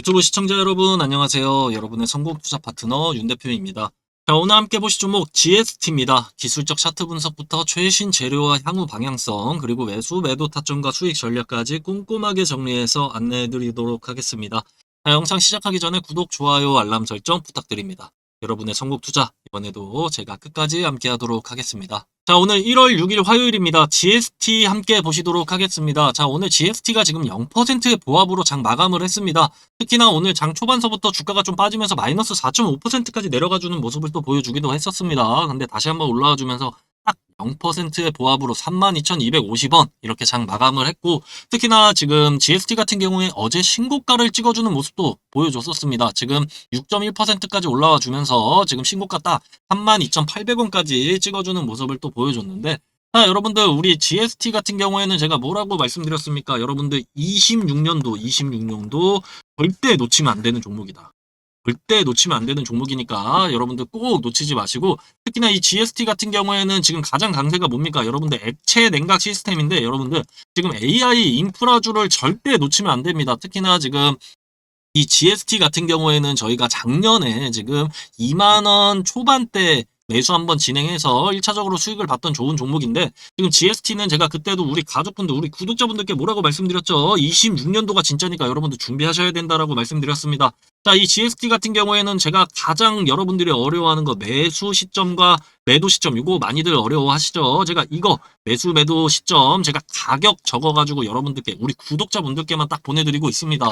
유튜브 시청자 여러분 안녕하세요. 여러분의 성공 투자 파트너 윤 대표입니다. 자, 오늘 함께 보실 종목 GST입니다. 기술적 차트 분석부터 최신 재료와 향후 방향성 그리고 매수 매도 타점과 수익 전략까지 꼼꼼하게 정리해서 안내해 드리도록 하겠습니다. 자, 영상 시작하기 전에 구독, 좋아요, 알람 설정 부탁드립니다. 여러분의 성공 투자 이번에도 제가 끝까지 함께 하도록 하겠습니다. 자, 오늘 1월 6일 화요일입니다. GST 함께 보시도록 하겠습니다. 자, 오늘 GST가 지금 0%의 보합으로 장 마감을 했습니다. 특히나 오늘 장 초반서부터 주가가 좀 빠지면서 마이너스 4.5%까지 내려가주는 모습을 또 보여주기도 했었습니다. 근데 다시 한번 올라와주면서 딱 0%의 보합으로 32,250원 이렇게 장 마감을 했고 특히나 지금 GST 같은 경우에 어제 신고가를 찍어주는 모습도 보여줬었습니다. 지금 6.1%까지 올라와 주면서 지금 신고가 딱 32,800원까지 찍어주는 모습을 또 보여줬는데 자, 여러분들 우리 GST 같은 경우에는 제가 뭐라고 말씀드렸습니까? 여러분들 26년도 26년도 절대 놓치면 안 되는 종목이다. 절대 놓치면 안 되는 종목이니까 여러분들 꼭 놓치지 마시고 특히나 이 GST 같은 경우에는 지금 가장 강세가 뭡니까? 여러분들 액체 냉각 시스템인데 여러분들 지금 AI 인프라주를 절대 놓치면 안 됩니다. 특히나 지금 이 GST 같은 경우에는 저희가 작년에 지금 2만원 초반대 매수 한번 진행해서 1차적으로 수익을 봤던 좋은 종목인데 지금 GST는 제가 그때도 우리 가족분들 우리 구독자분들께 뭐라고 말씀드렸죠? 26년도가 진짜니까 여러분들 준비하셔야 된다라고 말씀드렸습니다. 자 이 GST 같은 경우에는 제가 가장 여러분들이 어려워하는 거 매수 시점과 매도 시점 이거 많이들 어려워하시죠? 제가 이거 매수 매도 시점 제가 가격 적어가지고 여러분들께 우리 구독자분들께만 딱 보내드리고 있습니다.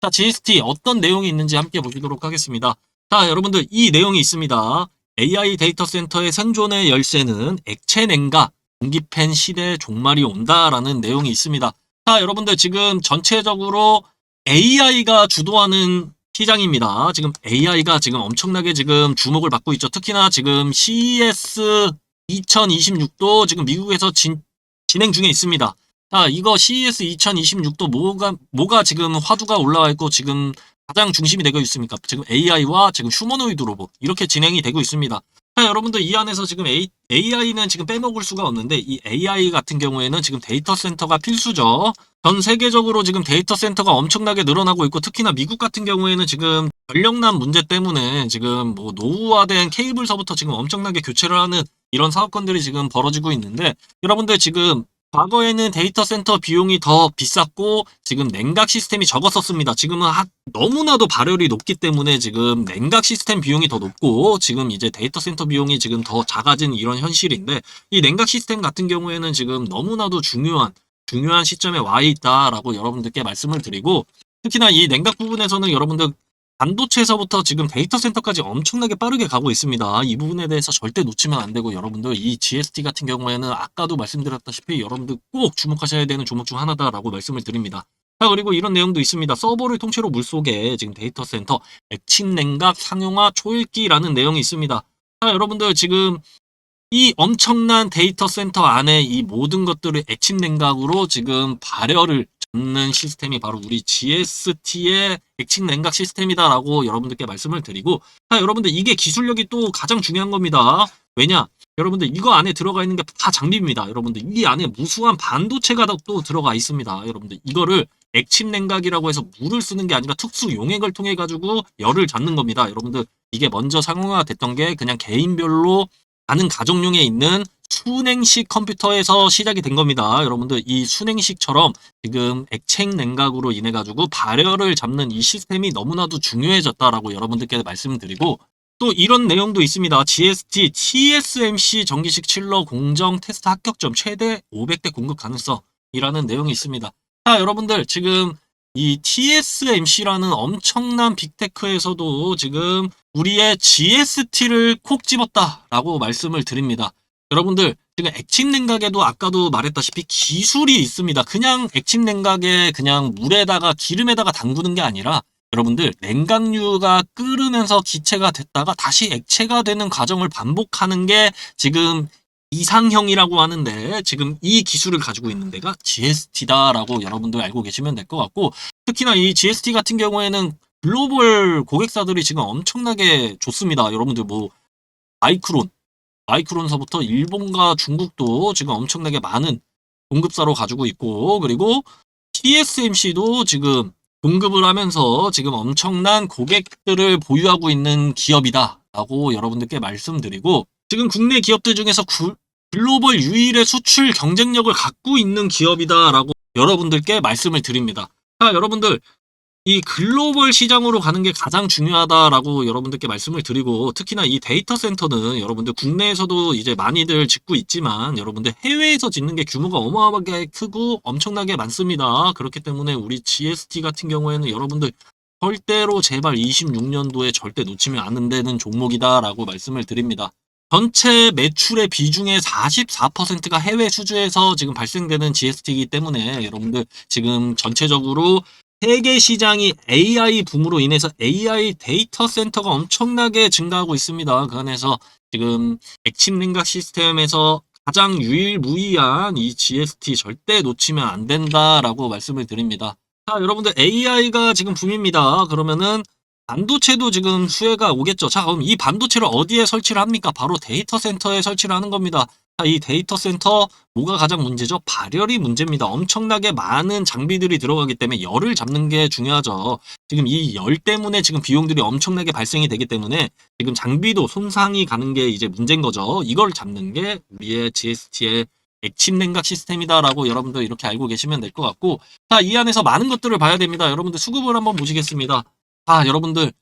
자 GST 어떤 내용이 있는지 함께 보시도록 하겠습니다. 자 여러분들 이 내용이 있습니다 AI 데이터 센터의 생존의 열쇠는 액체 냉각, 공기팬 시대 종말이 온다라는 내용이 있습니다. 자, 여러분들 지금 전체적으로 AI가 주도하는 시장입니다. 지금 AI가 지금 엄청나게 지금 주목을 받고 있죠. 특히나 지금 CES 2026도 지금 미국에서 진, 진행 중에 있습니다. 자, 이거 CES 2026도 뭐가, 뭐가 지금 화두가 올라와 있고 지금 가장 중심이 되고 있습니까? 지금 AI와 지금 휴머노이드 로봇 이렇게 진행이 되고 있습니다. 자, 여러분들 이 안에서 지금 A, AI는 지금 빼먹을 수가 없는데 이 AI 같은 경우에는 지금 데이터 센터가 필수죠. 전 세계적으로 지금 데이터 센터가 엄청나게 늘어나고 있고 특히나 미국 같은 경우에는 지금 전력난 문제 때문에 지금 뭐 노후화된 케이블서부터 지금 엄청나게 교체를 하는 이런 사업건들이 지금 벌어지고 있는데 여러분들 지금 과거에는 데이터 센터 비용이 더 비쌌고 지금 냉각 시스템이 적었었습니다. 지금은 하, 너무나도 발열이 높기 때문에 지금 냉각 시스템 비용이 더 높고 지금 이제 데이터 센터 비용이 지금 더 작아진 이런 현실인데 이 냉각 시스템 같은 경우에는 지금 너무나도 중요한 중요한 시점에 와 있다라고 여러분들께 말씀을 드리고 특히나 이 냉각 부분에서는 여러분들 반도체에서부터 지금 데이터 센터까지 엄청나게 빠르게 가고 있습니다. 이 부분에 대해서 절대 놓치면 안 되고 여러분들 이 GST 같은 경우에는 아까도 말씀드렸다시피 여러분들 꼭 주목하셔야 되는 종목 중 하나다라고 말씀을 드립니다. 자 그리고 이런 내용도 있습니다. 서버를 통째로 물속에 지금 데이터 센터 액침 냉각 상용화 초읽기라는 내용이 있습니다. 자 여러분들 지금 이 엄청난 데이터 센터 안에 이 모든 것들을 액침 냉각으로 지금 발열을 잡는 시스템이 바로 우리 GST의 액침 냉각 시스템이다라고 여러분들께 말씀을 드리고 자 여러분들 이게 기술력이 또 가장 중요한 겁니다. 왜냐? 여러분들 이거 안에 들어가 있는 게 다 장비입니다. 여러분들 이 안에 무수한 반도체가 또 들어가 있습니다. 여러분들 이거를 액침 냉각이라고 해서 물을 쓰는 게 아니라 특수 용액을 통해 가지고 열을 잡는 겁니다. 여러분들 이게 먼저 상용화가 됐던 게 그냥 개인별로 많은 가정용에 있는 순행식 컴퓨터에서 시작이 된 겁니다. 여러분들 이 순행식처럼 지금 액체 냉각으로 인해 가지고 발열을 잡는 이 시스템이 너무나도 중요해졌다라고 여러분들께 말씀드리고 또 이런 내용도 있습니다. GST TSMC 전기식 칠러 공정 테스트 합격점 최대 500대 공급 가능성이라는 내용이 있습니다. 자, 여러분들 지금 이 TSMC라는 엄청난 빅테크에서도 지금 우리의 GST를 콕 집었다라고 말씀을 드립니다. 여러분들 지금 액침 냉각에도 아까도 말했다시피 기술이 있습니다. 그냥 액침 냉각에 그냥 물에다가 기름에다가 담그는 게 아니라 여러분들 냉각류가 끓으면서 기체가 됐다가 다시 액체가 되는 과정을 반복하는 게 지금 이상형이라고 하는데 지금 이 기술을 가지고 있는 데가 GST다라고 여러분들 알고 계시면 될 것 같고 특히나 이 GST 같은 경우에는 글로벌 고객사들이 지금 엄청나게 좋습니다. 여러분들 뭐 마이크론, 마이크론서부터 일본과 중국도 지금 엄청나게 많은 공급사로 가지고 있고 그리고 TSMC도 지금 공급을 하면서 지금 엄청난 고객들을 보유하고 있는 기업이다라고 여러분들께 말씀드리고 지금 국내 기업들 중에서 구- 글로벌 유일의 수출 경쟁력을 갖고 있는 기업이다라고 여러분들께 말씀을 드립니다. 자, 여러분들 이 글로벌 시장으로 가는 게 가장 중요하다라고 여러분들께 말씀을 드리고 특히나 이 데이터 센터는 여러분들 국내에서도 이제 많이들 짓고 있지만 여러분들 해외에서 짓는 게 규모가 어마어마하게 크고 엄청나게 많습니다. 그렇기 때문에 우리 GST 같은 경우에는 여러분들 절대로 제발 26년도에 절대 놓치면 안 되는 종목이다라고 말씀을 드립니다. 전체 매출의 비중의 44%가 해외 수주에서 지금 발생되는 GST이기 때문에 여러분들 지금 전체적으로 세계 시장이 AI 붐으로 인해서 AI 데이터 센터가 엄청나게 증가하고 있습니다. 그 안에서 지금 액침 냉각 시스템에서 가장 유일무이한 이 GST 절대 놓치면 안 된다라고 말씀을 드립니다. 자, 여러분들 AI가 지금 붐입니다. 그러면은 반도체도 지금 수혜가 오겠죠. 자, 그럼 이 반도체를 어디에 설치를 합니까? 바로 데이터 센터에 설치를 하는 겁니다. 자, 이 데이터 센터 뭐가 가장 문제죠? 발열이 문제입니다. 엄청나게 많은 장비들이 들어가기 때문에 열을 잡는 게 중요하죠. 지금 이 열 때문에 지금 비용들이 엄청나게 발생이 되기 때문에 지금 장비도 손상이 가는 게 이제 문제인 거죠. 이걸 잡는 게 우리의 GST의 액침 냉각 시스템이다라고 여러분들 이렇게 알고 계시면 될 것 같고 자, 이 안에서 많은 것들을 봐야 됩니다. 여러분들 수급을 한번 보시겠습니다. 아, 여러분들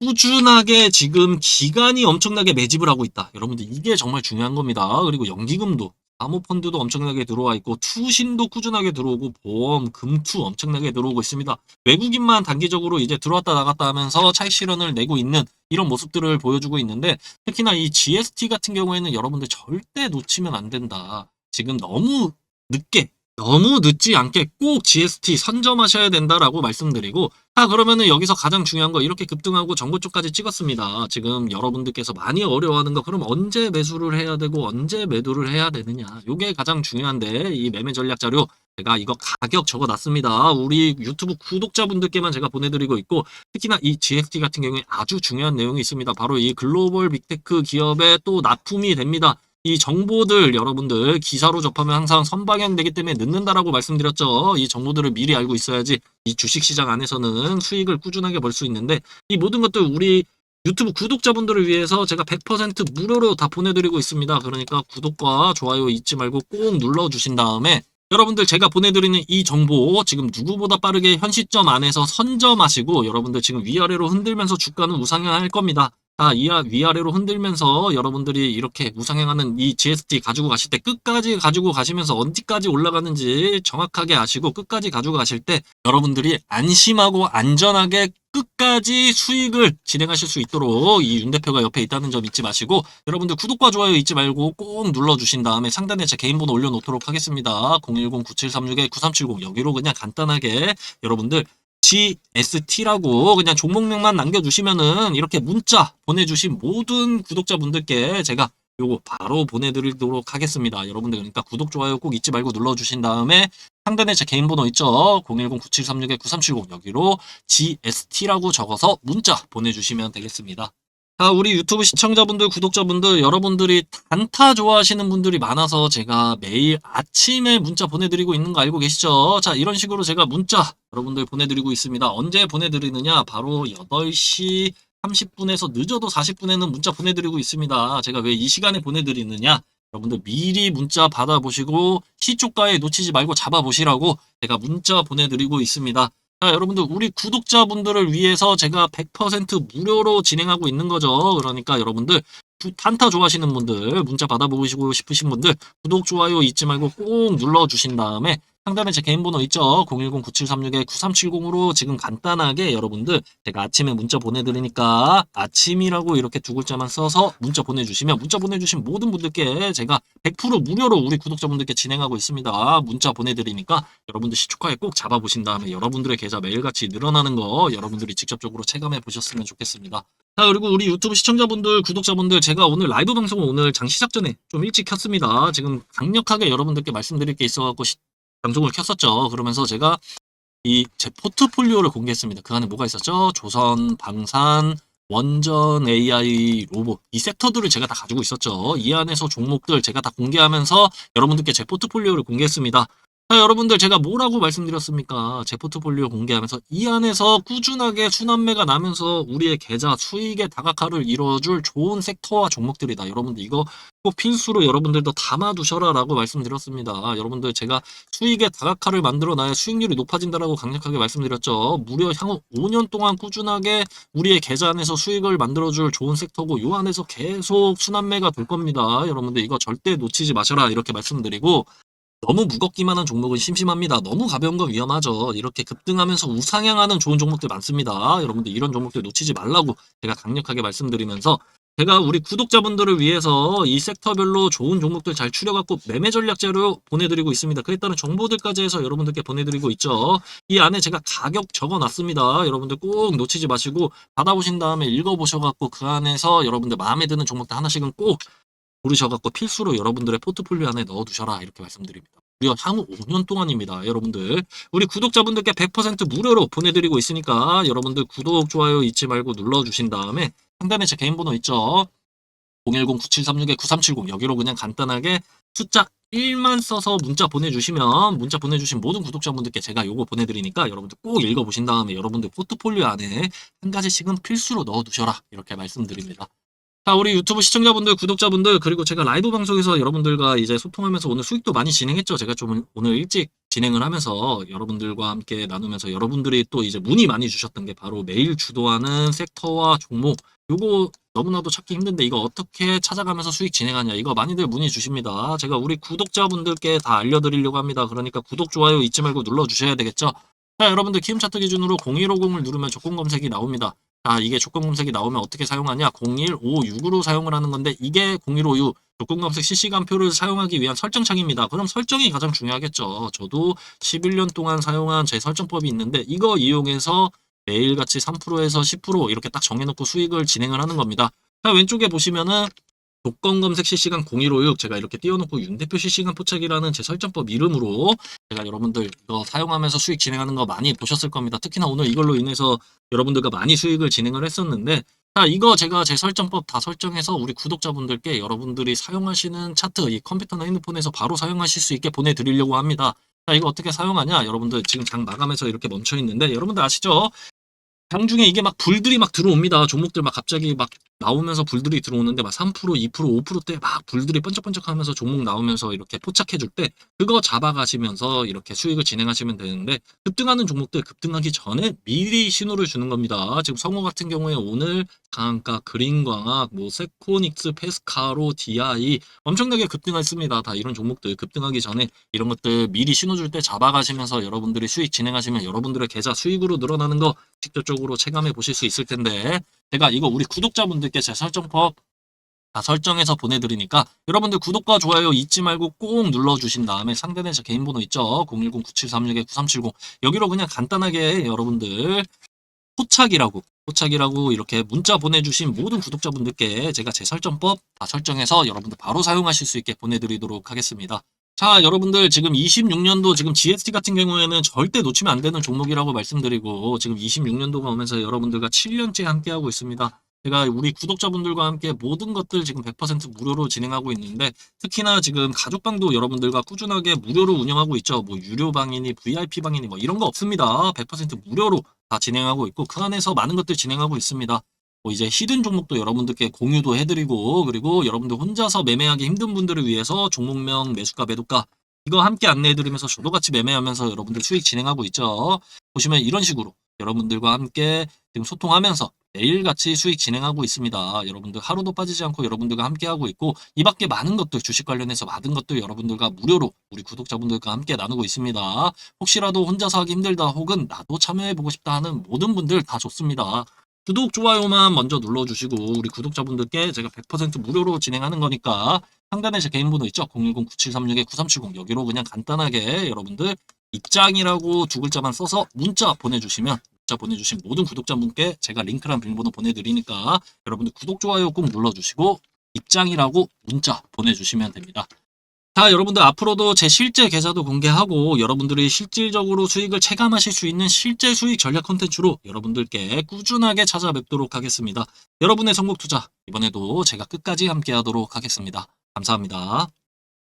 꾸준하게 지금 기간이 엄청나게 매집을 하고 있다. 여러분들 이게 정말 중요한 겁니다. 그리고 연기금도 사모펀드도 엄청나게 들어와 있고 투신도 꾸준하게 들어오고 보험, 금투 엄청나게 들어오고 있습니다. 외국인만 단기적으로 이제 들어왔다 나갔다 하면서 차익 실현을 내고 있는 이런 모습들을 보여주고 있는데 특히나 이 GST 같은 경우에는 여러분들 절대 놓치면 안 된다. 지금 너무 늦게 너무 늦지 않게 꼭 GST 선점하셔야 된다라고 말씀드리고 자 그러면은 여기서 가장 중요한 거 이렇게 급등하고 정보 쪽까지 찍었습니다. 지금 여러분들께서 많이 어려워하는 거 그럼 언제 매수를 해야 되고 언제 매도를 해야 되느냐 요게 가장 중요한데 이 매매 전략 자료 제가 이거 가격 적어놨습니다. 우리 유튜브 구독자분들께만 제가 보내드리고 있고 특히나 이 GST 같은 경우에 아주 중요한 내용이 있습니다. 바로 이 글로벌 빅테크 기업에 또 납품이 됩니다. 이 정보들 여러분들 기사로 접하면 항상 선방향되기 때문에 늦는다라고 말씀드렸죠. 이 정보들을 미리 알고 있어야지 이 주식시장 안에서는 수익을 꾸준하게 벌 수 있는데 이 모든 것들 우리 유튜브 구독자분들을 위해서 제가 100% 무료로 다 보내드리고 있습니다. 그러니까 구독과 좋아요 잊지 말고 꼭 눌러주신 다음에 여러분들 제가 보내드리는 이 정보 지금 누구보다 빠르게 현 시점 안에서 선점하시고 여러분들 지금 위아래로 흔들면서 주가는 우상향할 겁니다. 아, 이하, 위아래로 흔들면서 여러분들이 이렇게 우상향하는 이 GST 가지고 가실 때 끝까지 가지고 가시면서 어디까지 올라가는지 정확하게 아시고 끝까지 가지고 가실 때 여러분들이 안심하고 안전하게 끝까지 수익을 진행하실 수 있도록 이 윤 대표가 옆에 있다는 점 잊지 마시고 여러분들 구독과 좋아요 잊지 말고 꼭 눌러주신 다음에 상단에 제 개인 번호 올려놓도록 하겠습니다. 010-9736-9370 여기로 그냥 간단하게 여러분들 GST라고 그냥 종목명만 남겨주시면은 이렇게 문자 보내주신 모든 구독자분들께 제가 요거 바로 보내드리도록 하겠습니다. 여러분들 그러니까 구독, 좋아요 꼭 잊지 말고 눌러주신 다음에 상단에 제 개인 번호 있죠? 010-9736-9370 여기로 GST라고 적어서 문자 보내주시면 되겠습니다. 자, 우리 유튜브 시청자분들, 구독자분들, 여러분들이 단타 좋아하시는 분들이 많아서 제가 매일 아침에 문자 보내드리고 있는 거 알고 계시죠? 자, 이런 식으로 제가 문자 여러분들 보내드리고 있습니다. 언제 보내드리느냐? 바로 8시 30분에서 늦어도 40분에는 문자 보내드리고 있습니다. 제가 왜 이 시간에 보내드리느냐? 여러분들 미리 문자 받아보시고 시초가에 놓치지 말고 잡아보시라고 제가 문자 보내드리고 있습니다. 자, 여러분들 우리 구독자분들을 위해서 제가 100% 무료로 진행하고 있는 거죠. 그러니까 여러분들 구- 단타 좋아하시는 분들 문자 받아보시고 싶으신 분들 구독 좋아요 잊지 말고 꼭 눌러주신 다음에 상단에 제 개인 번호 있죠. 010-9736-9370으로 지금 간단하게 여러분들 제가 아침에 문자 보내드리니까 아침이라고 이렇게 두 글자만 써서 문자 보내주시면 문자 보내주신 모든 분들께 제가 100% 무료로 우리 구독자분들께 진행하고 있습니다. 문자 보내드리니까 여러분들 시초가에 꼭 잡아보신 다음에 여러분들의 계좌 매일같이 늘어나는 거 여러분들이 직접적으로 체감해 보셨으면 좋겠습니다. 자 그리고 우리 유튜브 시청자분들 구독자분들 제가 오늘 라이브 방송을 오늘 장 시작 전에 좀 일찍 켰습니다. 지금 강력하게 여러분들께 말씀드릴 게 있어갖고 시- 방송을 켰었죠. 그러면서 제가 이 제 포트폴리오를 공개했습니다. 그 안에 뭐가 있었죠? 조선, 방산, 원전, AI, 로봇 이 섹터들을 제가 다 가지고 있었죠. 이 안에서 종목들 제가 다 공개하면서 여러분들께 제 포트폴리오를 공개했습니다. 자, 여러분들 제가 뭐라고 말씀드렸습니까? 제 포트폴리오 공개하면서 이 안에서 꾸준하게 순환매가 나면서 우리의 계좌 수익의 다각화를 이뤄줄 좋은 섹터와 종목들이다. 여러분들 이거 꼭 필수로 여러분들도 담아두셔라 라고 말씀드렸습니다. 여러분들 제가 수익의 다각화를 만들어놔야 수익률이 높아진다라고 강력하게 말씀드렸죠. 무려 향후 5년 동안 꾸준하게 우리의 계좌 안에서 수익을 만들어줄 좋은 섹터고 요 안에서 계속 순환매가 될 겁니다. 여러분들 이거 절대 놓치지 마셔라 이렇게 말씀드리고 너무 무겁기만 한 종목은 심심합니다. 너무 가벼운 건 위험하죠. 이렇게 급등하면서 우상향하는 좋은 종목들 많습니다. 여러분들 이런 종목들 놓치지 말라고 제가 강력하게 말씀드리면서 제가 우리 구독자분들을 위해서 이 섹터별로 좋은 종목들 잘 추려갖고 매매 전략 자료 보내드리고 있습니다. 그에 따른 정보들까지 해서 여러분들께 보내드리고 있죠. 이 안에 제가 가격 적어놨습니다. 여러분들 꼭 놓치지 마시고 받아보신 다음에 읽어보셔갖고 그 안에서 여러분들 마음에 드는 종목들 하나씩은 꼭 고르셔갖고 필수로 여러분들의 포트폴리오 안에 넣어두셔라 이렇게 말씀드립니다. 무려 향후 5년 동안입니다. 여러분들 우리 구독자분들께 100% 무료로 보내드리고 있으니까 여러분들 구독, 좋아요 잊지 말고 눌러주신 다음에 상단에 제 개인 번호 있죠. 010-9736-9370 여기로 그냥 간단하게 숫자 1만 써서 문자 보내주시면 문자 보내주신 모든 구독자분들께 제가 요거 보내드리니까 여러분들 꼭 읽어보신 다음에 여러분들 포트폴리오 안에 한 가지씩은 필수로 넣어두셔라 이렇게 말씀드립니다. 자, 우리 유튜브 시청자분들, 구독자분들, 그리고 제가 라이브 방송에서 여러분들과 이제 소통하면서 오늘 수익도 많이 진행했죠. 제가 좀 오늘 일찍 진행을 하면서 여러분들과 함께 나누면서 여러분들이 또 이제 문의 많이 주셨던 게 바로 매일 주도하는 섹터와 종목. 요거 너무나도 찾기 힘든데 이거 어떻게 찾아가면서 수익 진행하냐. 이거 많이들 문의 주십니다. 제가 우리 구독자분들께 다 알려드리려고 합니다. 그러니까 구독, 좋아요 잊지 말고 눌러주셔야 되겠죠. 자, 여러분들 키움 차트 기준으로 0150을 누르면 조건 검색이 나옵니다. 자, 이게 조건 검색이 나오면 어떻게 사용하냐? 0156으로 사용을 하는 건데 이게 0156 조건 검색 실시간표를 사용하기 위한 설정창입니다. 그럼 설정이 가장 중요하겠죠. 저도 11년 동안 사용한 제 설정법이 있는데 이거 이용해서 매일같이 3%에서 10% 이렇게 딱 정해놓고 수익을 진행을 하는 겁니다. 자, 왼쪽에 보시면은 조건 검색 실시간 0156 제가 이렇게 띄워놓고 윤대표 실시간 포착이라는 제 설정법 이름으로 제가 여러분들 이거 사용하면서 수익 진행하는 거 많이 보셨을 겁니다. 특히나 오늘 이걸로 인해서 여러분들과 많이 수익을 진행을 했었는데 자 이거 제가 제 설정법 다 설정해서 우리 구독자분들께 여러분들이 사용하시는 차트 이 컴퓨터나 핸드폰에서 바로 사용하실 수 있게 보내드리려고 합니다. 자 이거 어떻게 사용하냐 여러분들 지금 장 마감해서 이렇게 멈춰 있는데 여러분들 아시죠? 장 중에 이게 막 불들이 막 들어옵니다. 종목들 막 갑자기 막 나오면서 불들이 들어오는데 막 3%, 2%, 5%대 막 불들이 번쩍번쩍 하면서 종목 나오면서 이렇게 포착해 줄 때 그거 잡아가시면서 이렇게 수익을 진행하시면 되는데 급등하는 종목들 급등하기 전에 미리 신호를 주는 겁니다. 지금 성호 같은 경우에 오늘 강한가, 그린광학, 뭐 세코닉스, 페스카로, 디아이 엄청나게 급등했습니다. 다 이런 종목들 급등하기 전에 이런 것들 미리 신호 줄 때 잡아가시면서 여러분들이 수익 진행하시면 여러분들의 계좌 수익으로 늘어나는 거 직접적으로 체감해 보실 수 있을 텐데 제가 이거 우리 구독자분들께 제 설정법 다 설정해서 보내드리니까 여러분들 구독과 좋아요 잊지 말고 꼭 눌러주신 다음에 상단에 제 개인 번호 있죠 010-9736-9370 여기로 그냥 간단하게 여러분들 포착이라고 포착이라고 이렇게 문자 보내주신 모든 구독자분들께 제가 제 설정법 다 설정해서 여러분들 바로 사용하실 수 있게 보내드리도록 하겠습니다. 자, 여러분들 지금 26년도 지금 GST 같은 경우에는 절대 놓치면 안 되는 종목이라고 말씀드리고 지금 26년도가 오면서 여러분들과 7년째 함께하고 있습니다. 제가 우리 구독자분들과 함께 모든 것들 지금 100% 무료로 진행하고 있는데 특히나 지금 가족방도 여러분들과 꾸준하게 무료로 운영하고 있죠. 뭐 유료 방이니 VIP방이니 뭐 이런 거 없습니다. 100% 무료로 다 진행하고 있고 그 안에서 많은 것들 진행하고 있습니다. 뭐 이제 히든 종목도 여러분들께 공유도 해드리고 그리고 여러분들 혼자서 매매하기 힘든 분들을 위해서 종목명 매수가 매도가 이거 함께 안내해드리면서 저도 같이 매매하면서 여러분들 수익 진행하고 있죠. 보시면 이런 식으로 여러분들과 함께 지금 소통하면서 매일같이 수익 진행하고 있습니다. 여러분들 하루도 빠지지 않고 여러분들과 함께하고 있고 이 밖에 많은 것들 주식 관련해서 많은 것들 여러분들과 무료로 우리 구독자분들과 함께 나누고 있습니다. 혹시라도 혼자서 하기 힘들다 혹은 나도 참여해보고 싶다 하는 모든 분들 다 좋습니다. 구독, 좋아요만 먼저 눌러주시고 우리 구독자분들께 제가 100% 무료로 진행하는 거니까 상단에 제 개인 번호 있죠? 010-9736-9370 여기로 그냥 간단하게 여러분들 입장이라고 두 글자만 써서 문자 보내주시면 문자 보내주신 모든 구독자분께 제가 링크랑 비밀번호 보내드리니까 여러분들 구독, 좋아요 꼭 눌러주시고 입장이라고 문자 보내주시면 됩니다. 자, 여러분들 앞으로도 제 실제 계좌도 공개하고 여러분들이 실질적으로 수익을 체감하실 수 있는 실제 수익 전략 콘텐츠로 여러분들께 꾸준하게 찾아뵙도록 하겠습니다. 여러분의 선곡 투자 이번에도 제가 끝까지 함께 하도록 하겠습니다. 감사합니다.